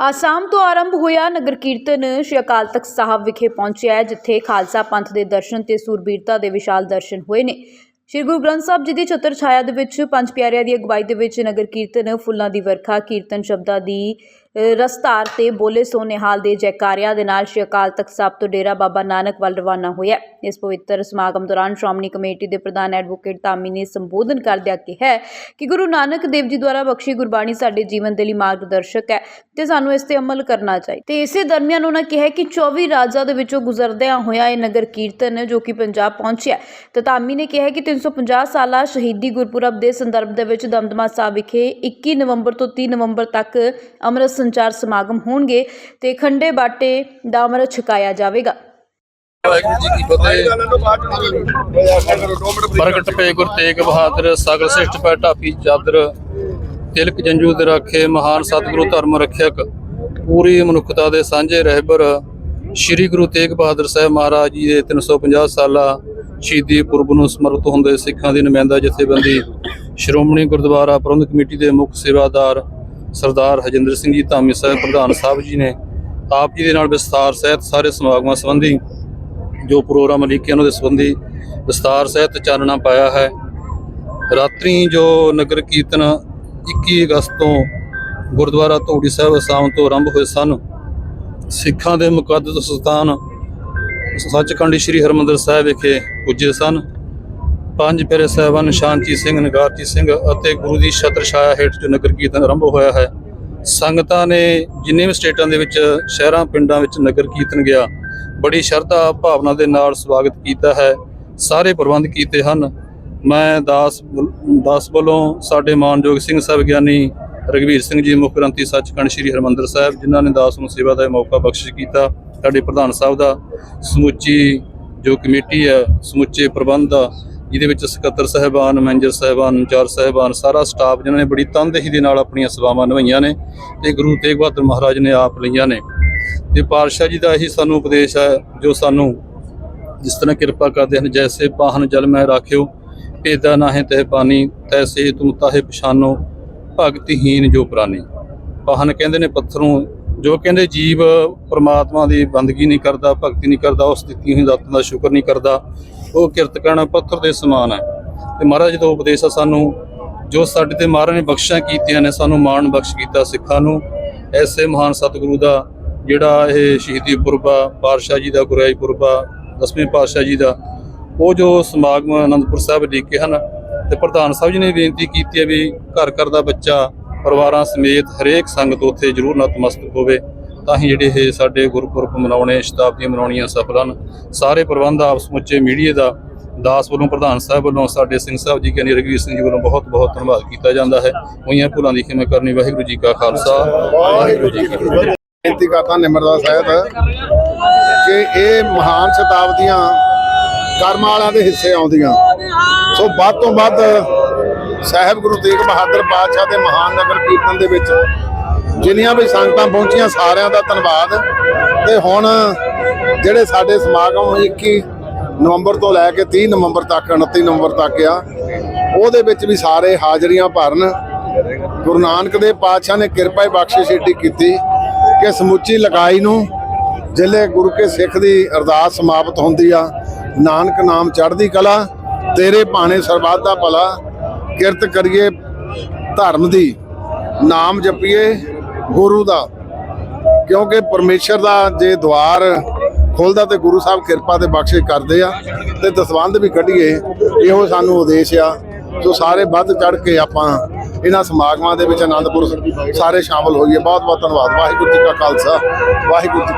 ਆਸਾਮ ਤੋਂ ਆਰੰਭ ਹੋਇਆ ਨਗਰ ਕੀਰਤਨ ਸ਼੍ਰੀ ਅਕਾਲ ਤਖਤ ਸਾਹਿਬ ਵਿਖੇ ਪਹੁੰਚਿਆ ਜਿੱਥੇ ਖਾਲਸਾ ਪੰਥ ਦੇ ਦਰਸ਼ਨ ਤੇ ਸੂਰਬੀਰਤਾ ਦੇ ਵਿਸ਼ਾਲ ਦਰਸ਼ਨ ਹੋਏ ਨੇ। ਸ਼੍ਰੀ ਗੁਰੂ ਗ੍ਰੰਥ ਸਾਹਿਬ ਜੀ ਦੀ ਛਤਰ ਛਾਇਆ ਦੇ ਵਿੱਚ ਪੰਜ ਪਿਆਰਿਆਂ ਦੀ ਅਗਵਾਈ ਦੇ ਵਿੱਚ ਨਗਰ ਕੀਰਤਨ ਫੁੱਲਾਂ ਦੀ ਵਰਖਾ, ਕੀਰਤਨ ਸ਼ਬਦਾਂ ਦੀ ਰਸਤਾਰ ਤੇ ਬੋਲੇ ਸੋ ਨਿਹਾਲ ਦੇ ਜੈਕਾਰਿਆਂ ਦੇ ਨਾਲ ਸ਼੍ਰੀ ਅਕਾਲ ਤਖਤ ਸਾਹਿਬ ਤੋਂ ਡੇਰਾ ਬਾਬਾ ਨਾਨਕ ਵੱਲ ਰਵਾਨਾ ਹੋਇਆ। ਇਸ ਪਵਿੱਤਰ ਸਮਾਗਮ ਦੌਰਾਨ ਸ਼੍ਰੋਮਣੀ ਕਮੇਟੀ ਦੇ ਪ੍ਰਧਾਨ ਐਡਵੋਕੇਟ ਧਾਮੀ ਨੇ ਸੰਬੋਧਨ ਕਰਦਿਆਂ ਕਿਹਾ ਕਿ ਗੁਰੂ ਨਾਨਕ ਦੇਵ ਜੀ ਦੁਆਰਾ ਬਖਸ਼ੀ ਗੁਰਬਾਣੀ ਸਾਡੇ ਜੀਵਨ ਦੇ ਲਈ ਮਾਰਗਦਰਸ਼ਕ ਹੈ ਤੇ ਸਾਨੂੰ ਇਸ ਤੇ ਅਮਲ ਕਰਨਾ ਚਾਹੀਦਾ ਤੇ ਇਸੇ ਦਰਮਿਆਨ ਉਹਨਾਂ ਕਿਹਾ ਕਿ 24 ਰਾਜਾਂ ਦੇ ਵਿੱਚੋਂ ਗੁਜ਼ਰਦਿਆਂ ਹੋਇਆ ਇਹ ਨਗਰ ਕੀਰਤਨ ਜੋ ਕਿ ਪੰਜਾਬ ਪਹੁੰਚਿਆ ਤੇ ਧਾਮੀ ਨੇ ਕਿਹਾ ਕਿ 350 ਸਾਲਾ ਸ਼ਹੀਦੀ ਗੁਰਪੁਰਬ ਦੇ ਸੰਦਰਭ ਦੇ ਵਿੱਚ ਦਮਦਮਾ ਸਾਹਿਬ ਵਿਖੇ 21 ਨਵੰਬਰ ਤੋਂ 30 ਨਵੰਬਰ ਤੱਕ ਅੰਮ੍ਰਿਤ ਸੰਚਾਰ ਸਮਾਗਮ ਹੋਣਗੇ ਤੇ ਖੰਡੇ ਬਾਟੇ ਦਾ ਅੰਮ੍ਰਿਤ ਛਕਾਇਆ ਜਾਵੇਗਾ। ਵਾਹਿਗੁਰੂ ਜੀ ਕੀ ਫਤਿਹ। ਪ੍ਰਗਟ ਪਏ ਗੁਰ ਤੇਗ ਬਹਾਦਰ, ਸਗਲ ਸਿਸ਼ਟ ਪੈ ਢਾਪੀ ਚਾਦਰ, ਤਿਲਕ ਜੰਜੂ ਦੇ ਰਾਖੇ ਮਹਾਨ ਸਤਿਗੁਰੂ ਧਰਮ ਰੱਖਿਅਕ, ਪੂਰੀ ਮਨੁੱਖਤਾ ਦੇ ਸਾਂਝੇ ਰਹਿਬਰ, ਸ੍ਰੀ ਗੁਰੂ ਤੇਗ ਬਹਾਦਰ ਸਾਹਿਬ ਮਹਾਰਾਜ ਜੀ ਦੇ 350 ਸਾਲਾ ਸ਼ਹੀਦੀ ਪੁਰਬ ਨੂੰ ਸਮਰਪਿਤ ਹੁੰਦੇ ਸਿੱਖਾਂ ਦੀ ਨੁਮਾਇੰਦਾ ਜਥੇਬੰਦੀ, ਸ਼੍ਰੋਮਣੀ ਗੁਰਦੁਆਰਾ ਪ੍ਰਬੰਧਕ ਕਮੇਟੀ ਦੇ ਮੁੱਖ ਸੇਵਾਦਾਰ ਸਰਦਾਰ ਹਜਿੰਦਰ ਸਿੰਘ ਜੀ ਧਾਮੀ ਸਾਹਿਬ, ਪ੍ਰਧਾਨ ਸਾਹਿਬ ਜੀ ਨੇ ਆਪ ਜੀ ਦੇ ਨਾਲ ਵਿਸਥਾਰ ਸਹਿਤ ਸਾਰੇ ਸਮਾਗਮਾਂ ਸੰਬੰਧੀ ਜੋ ਪ੍ਰੋਗਰਾਮ ਲਿਖੇ ਉਹਨਾਂ ਦੇ ਸੰਬੰਧੀ ਵਿਸਤਾਰ ਸਹਿਤ ਚਾਨਣਾ ਪਾਇਆ ਹੈ। ਰਾਤਰੀ ਜੋ ਨਗਰ ਕੀਰਤਨ 21 ਅਗਸਤ ਤੋਂ ਗੁਰਦੁਆਰਾ ਧੂੜੀ ਸਾਹਿਬ ਅਸਾਮ ਤੋਂ ਆਰੰਭ ਹੋਏ ਸਨ, ਸਿੱਖਾਂ ਦੇ ਮੁਕੱਦਸ ਸਥਾਨ ਸੱਚਖੰਡ ਸ੍ਰੀ ਹਰਮੰਦਰ ਸਾਹਿਬ ਵਿਖੇ ਪੁੱਜੇ ਸਨ। ਪੰਜ ਪਿਆਰੇ ਸਾਹਿਬਾਨ ਸ਼ਾਂਤੀ ਸਿੰਘ, ਨਗਾਰਤੀ ਸਿੰਘ ਅਤੇ ਗੁਰੂ ਦੀ ਛਤਰ ਛਾਇਆ ਹੇਠ ਜੋ ਨਗਰ ਕੀਰਤਨ ਆਰੰਭ ਹੋਇਆ ਹੈ, ਸੰਗਤਾਂ ਨੇ ਜਿੰਨੇ ਵੀ ਸਟੇਟਾਂ ਦੇ ਵਿੱਚ, ਸ਼ਹਿਰਾਂ, ਪਿੰਡਾਂ ਵਿੱਚ ਨਗਰ ਕੀਰਤਨ ਗਿਆ, ਬੜੀ ਸ਼ਰਧਾ ਭਾਵਨਾ ਦੇ ਨਾਲ ਸਵਾਗਤ ਕੀਤਾ ਹੈ, ਸਾਰੇ ਪ੍ਰਬੰਧ ਕੀਤੇ ਹਨ। ਮੈਂ ਦਾਸ ਦਾਸ ਵੱਲੋਂ ਸਾਡੇ ਮਾਨਯੋਗ ਸਿੰਘ ਸਾਹਿਬ ਗਿਆਨੀ ਰਗਵੀਰ ਸਿੰਘ ਜੀ, ਮੁੱਖ ਗ੍ਰੰਥੀ ਸੱਚਖੰਡ ਸ੍ਰੀ ਹਰਮੰਦਰ ਸਾਹਿਬ, ਜਿਨ੍ਹਾਂ ਨੇ ਦਾਸ ਨੂੰ ਸੇਵਾ ਦਾ ਮੌਕਾ ਬਖਸ਼ਿਸ਼ ਕੀਤਾ। ਸਾਡੇ ਪ੍ਰਧਾਨ ਸਾਹਿਬ ਦਾ ਸਮੁੱਚੀ ਜੋ ਕਮੇਟੀ ਹੈ, ਸਮੁੱਚੇ ਪ੍ਰਬੰਧ ਦਾ ਜਿਹਦੇ ਵਿੱਚ ਸਕੱਤਰ ਸਾਹਿਬਾਨ, ਮੈਨੇਜਰ ਸਾਹਿਬਾਨ ਇੰਚਾਰਜ ਸਾਹਿਬਾਨ, ਸਾਰਾ ਸਟਾਫ ਜਿਨ੍ਹਾਂ ਨੇ ਬੜੀ ਤਨਦੇਹੀ ਦੇ ਨਾਲ ਆਪਣੀਆਂ ਸੇਵਾਵਾਂ ਨਿਭਾਈਆਂ ਨੇ ਤੇ ਗੁਰੂ ਤੇਗ ਬਹਾਦਰ ਮਹਾਰਾਜ ਨੇ ਆਪ ਲਈਆਂ ਨੇ। ਤੇ ਪਾਤਸ਼ਾਹ ਜੀ ਦਾ ਇਹੀ ਸਾਨੂੰ ਉਪਦੇਸ਼ ਹੈ, ਜੋ ਸਾਨੂੰ ਜਿਸ ਤਰ੍ਹਾਂ ਕਿਰਪਾ ਕਰਦੇ ਹਨ, ਜੈਸੇ ਪਾਹਨ ਜਲ ਮੈਂ ਰਾਖਿਓ, ਭੇਦਾ ਨਾਹੇ ਤਹਿ ਪਾਣੀ ਤੈਸੇ ਤੁਮ ਤਾਹੇ ਪਛਾਨੋ ਭਗਤਹੀਨ ਜੋ ਪ੍ਰਾਨੀ। ਪਾਹਨ ਕਹਿੰਦੇ ਨੇ ਪੱਥਰੋਂ, ਜੋ ਕਹਿੰਦੇ ਜੀਵ ਪਰਮਾਤਮਾ ਦੀ ਬੰਦਗੀ ਨਹੀਂ ਕਰਦਾ, ਭਗਤੀ ਨਹੀਂ ਕਰਦਾ, ਉਸ ਦਿੱਤੀ ਹੋਈ ਦਾਤਾਂ ਦਾ ਸ਼ੁਕਰ ਨਹੀਂ ਕਰਦਾ ਉਹ ਕਿਰਤ ਕਰਨਾ ਪੱਥਰ ਦੇ ਸਮਾਨ ਹੈ। ਤੇ ਮਹਾਰਾਜ ਦਾ ਉਪਦੇਸ਼ ਆ ਸਾਨੂੰ, ਜੋ ਸਾਡੇ ਤੇ ਮਹਾਰਾਜ ਨੇ ਬਖਸ਼ਾਂ ਕੀਤੀਆਂ ਨੇ, ਸਾਨੂੰ ਮਾਣ ਬਖਸ਼ ਕੀਤਾ ਸਿੱਖਾਂ ਨੂੰ, ਐਸੇ ਮਹਾਨ ਸਤਿਗੁਰੂ ਦਾ ਜਿਹੜਾ ਇਹ ਸ਼ਹੀਦੀ ਪੁਰਬਾ, ਪਾਤਸ਼ਾਹ ਜੀ ਦਾ, ਗੁਰਿਆਈ ਪੁਰਬਾ, ਦਸਵੇਂ ਪਾਤਸ਼ਾਹ ਜੀ ਦਾ, ਉਹ ਜੋ ਸਮਾਗਮ ਆਨੰਦਪੁਰ ਸਾਹਿਬ ਲਿਖੇ ਹਨ ਤੇ ਪ੍ਰਧਾਨ ਸਾਹਿਬ ਜੀ ਨੇ ਬੇਨਤੀ ਕੀਤੀ ਹੈ ਵੀ ਘਰ ਘਰ ਦਾ ਬੱਚਾ, ਪਰਿਵਾਰਾਂ ਸਮੇਤ ਹਰੇਕ ਸੰਗਤ ਉੱਥੇ ਜ਼ਰੂਰ ਨਤਮਸਤਕ ਹੋਵੇ। ਤਾਂ ਹੀ ਜਿਹੜੇ ਇਹ ਸਾਡੇ ਗੁਰਪੁਰਬ ਮਨਾਉਣੇ, ਸ਼ਤਾਬਦੀਆਂ ਮਨਾਉਣੀਆਂ ਸਫਲ ਹਨ। ਸਾਰੇ ਪ੍ਰਬੰਧ ਆਪ ਸਮੁੱਚੇ ਮੀਡੀਆ ਦਾ ਦਾਸ ਵੱਲੋਂ, ਪ੍ਰਧਾਨ ਸਾਹਿਬ ਵੱਲੋਂ, ਸਾਡੇ ਸਿੰਘ ਸਾਹਿਬ ਜੀ ਕਹਿੰਦੇ ਰਘਵੀਰ ਸਿੰਘ ਜੀ ਵੱਲੋਂ ਬਹੁਤ ਬਹੁਤ ਧੰਨਵਾਦ ਕੀਤਾ ਜਾਂਦਾ ਹੈ। ਉਹੀਆਂ ਭੁੱਲਾਂ ਦੀ ਖਿਮਾ ਕਰਨੀ ਵਾਹਿਗੁਰੂ ਜੀ ਕਾ ਖਾਲਸਾ। ਵਾਹਿਗੁਰੂ ਜੀ ਕੀ ਫਤਿਹ। ਬੇਨਤੀ ਕਰਦਾ ਨਿਮਰਤਾ ਸਾਹਿਤ ਕਿ ਇਹ ਮਹਾਨ ਸ਼ਤਾਬਦੀਆਂ ਕਰਮਾਂ ਵਾਲਿਆਂ ਦੇ ਹਿੱਸੇ ਆਉਂਦੀਆਂ। ਸੋ ਵੱਧ ਤੋਂ ਵੱਧ ਸਾਹਿਬ ਗੁਰੂ ਤੇਗ ਬਹਾਦਰ ਪਾਤਸ਼ਾਹ ਦੇ ਮਹਾਨ ਨਗਰ ਕੀਰਤਨ ਦੇ ਵਿੱਚ ਜਿੰਨੀਆਂ ਵੀ ਸੰਗਤਾਂ ਪਹੁੰਚੀਆਂ ਸਾਰਿਆਂ ਦਾ ਧੰਨਵਾਦ। ਤੇ ਹੁਣ ਜਿਹੜੇ ਸਾਡੇ ਸਮਾਗਮ 21 ਨਵੰਬਰ ਤੋਂ ਲੈ ਕੇ 30 ਨਵੰਬਰ ਤੱਕ 29 ਨਵੰਬਰ ਤੱਕ ਆ, ਉਹਦੇ ਵਿੱਚ ਵੀ ਸਾਰੇ ਹਾਜ਼ਰੀਆਂ ਭਰਨ। ਗੁਰੂ ਨਾਨਕ ਦੇਵ ਪਾਤਸ਼ਾਹ ਨੇ ਕਿਰਪਾ ਹੀ ਬਖਸ਼ਿਸ਼ ਏਡੀ ਕੀਤੀ ਕਿ ਸਮੁੱਚੀ ਲਗਾਈ ਨੂੰ ਜ਼ਿਲ੍ਹੇ ਗੁਰੂ ਕੇ ਸਿੱਖ ਦੀ ਅਰਦਾਸ ਸਮਾਪਤ ਹੁੰਦੀ ਆ। ਨਾਨਕ ਨਾਮ ਚੜ੍ਹਦੀ ਕਲਾ, ਤੇਰੇ ਭਾਣੇ ਸਰਬੱਤ ਦਾ ਭਲਾ ਕਿਰਤ ਕਰੀਏ, ਧਰਮ ਦੀ ਨਾਮ ਜਪੀਏ, ਗੁਰੂ ਦਾ। ਕਿਉਂਕਿ ਪਰਮੇਸ਼ਰ ਦਾ ਜੇ ਦਵਾਰ ਖੁੱਲਦਾ ਤੇ ਗੁਰੂ ਸਾਹਿਬ ਕਿਰਪਾ ਤੇ ਬਖਸ਼ਿਸ਼ ਕਰਦੇ ਆ, ਤੇ ਦਸਵੰਧ ਵੀ ਕੱਢੀਏ, ਇਹੋ ਸਾਨੂੰ ਉਦੇਸ਼ ਆ। ਸੋ ਸਾਰੇ ਵੱਧ ਚੜ ਕੇ ਆਪਾਂ ਇਹਨਾਂ ਸਮਾਗਮਾਂ ਦੇ ਵਿੱਚ ਆਨੰਦਪੁਰ ਸਾਰੇ ਸ਼ਾਮਲ ਹੋਈਏ। ਬਹੁਤ ਬਹੁਤ ਧੰਨਵਾਦ। ਵਾਹਿਗੁਰੂ ਜੀ ਕਾ ਖਾਲਸਾ। ਵਾਹਿਗੁਰੂ ਜੀ